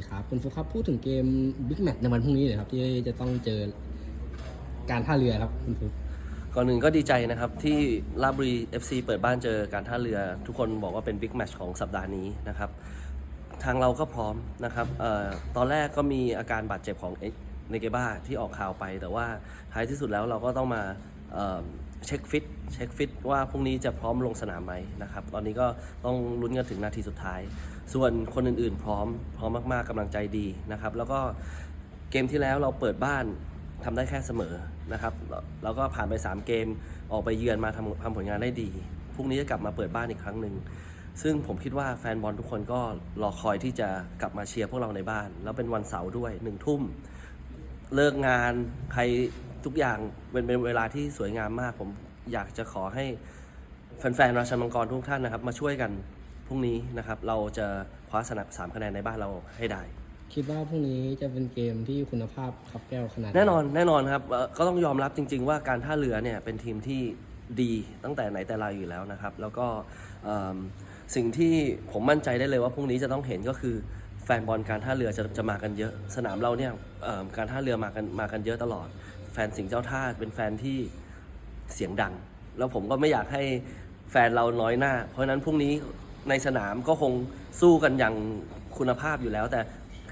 คครับคุณฟุกครับพูดถึงเกมบิ๊กแมตช์ในวันพรุ่งนี้เลยครับ ที่จะต้องเจอการท่าเรือครับคุณฟุกก่อนหนึ่งก็ดีใจนะครับที่ราบรี FC เปิดบ้านเจอการท่าเรือ ทุกคนบอกว่าเป็นบิ๊กแมตช์ของสัปดาห์นี้นะครับ ทางเราก็พร้อมนะครับออตอนแรกก็มีอาการบาดเจ็บของเนเกบ้าที่ออกข่าวไป แต่ว่าท้ายที่สุดแล้วเราก็ต้องมา เช็คฟิตเช็คฟิตว่าพรุ่งนี้จะพร้อมลงสนามไหมนะครับ ตอนนี้ก็ต้องลุ้นกันถึงนาทีสุดท้าย ส่วนคนอื่นๆ พร้อมพร้อมมากๆกำลังใจดีนะครับ แล้วก็เกมที่แล้วเราเปิดบ้านทำได้แค่เสมอนะครับแล้วแล้วก็ผ่านไป 3 เกมออกไปเยือนมาทำทำผลงานได้ดีพรุ่งนี้จะกลับมาเปิดบ้านอีกครั้งหนึ่งซึ่งผมคิดว่าแฟนบอลทุกคนก็รอคอยที่จะกลับมาเชียร์พวกเราในบ้าน แล้วเป็นวันเสาร์ด้วยหนึ่งทุ่มเลิกงานใคร ทุกอย่างเป็นเป็นเวลาที่สวยงามมาก ผมอยากจะขอให้แฟนๆราชันมังกรทุกท่านนะครับ มาช่วยกันพรุ่งนี้นะครับ เราจะคว้าสนับสามคะแนนในบ้านเราให้ได้ คิดว่าพรุ่งนี้จะเป็นเกมที่คุณภาพขับแก้วขนาดไหแน่นอนแน่นอนครับเอ่อก็ต้องยอมรับจริง ๆ ว่าการท่าเรือเนี่ยเป็นทีมที่ดีตั้งแต่ไหนแต่ไรอยู่แล้วนะครับ แล้วก็เอิ่มสิ่งที่ผมมั่นใจได้เลยว่าพรุ่งนี้จะต้องเห็นก็คือแฟนบอลการท่าเรือจะจะมากันเยอะ สนามเราเนี่ยเอิ่มการท่าเรือมากันมากันเยอะตลอด แฟนสิงห์เจ้าท่าเป็นแฟนที่เสียงดัง แล้วผมก็ไม่อยากให้แฟนเราน้อยหน้า เพราะฉะนั้นพรุ่งนี้ในสนามก็คงสู้กันอย่างคุณภาพอยู่แล้ว แต่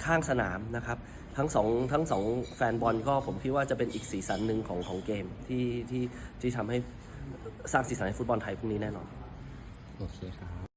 ข้างสนามนะครับ ทั้งสองทั้งสองแฟนบอลก็ผมคิดว่าจะเป็นอีกสีสันหนึ่งของของเกมที่ที่ที่ทำให้สร้างสีสันให้ฟุตบอลไทยพรุ่งนี้แน่นอน โอเคครับ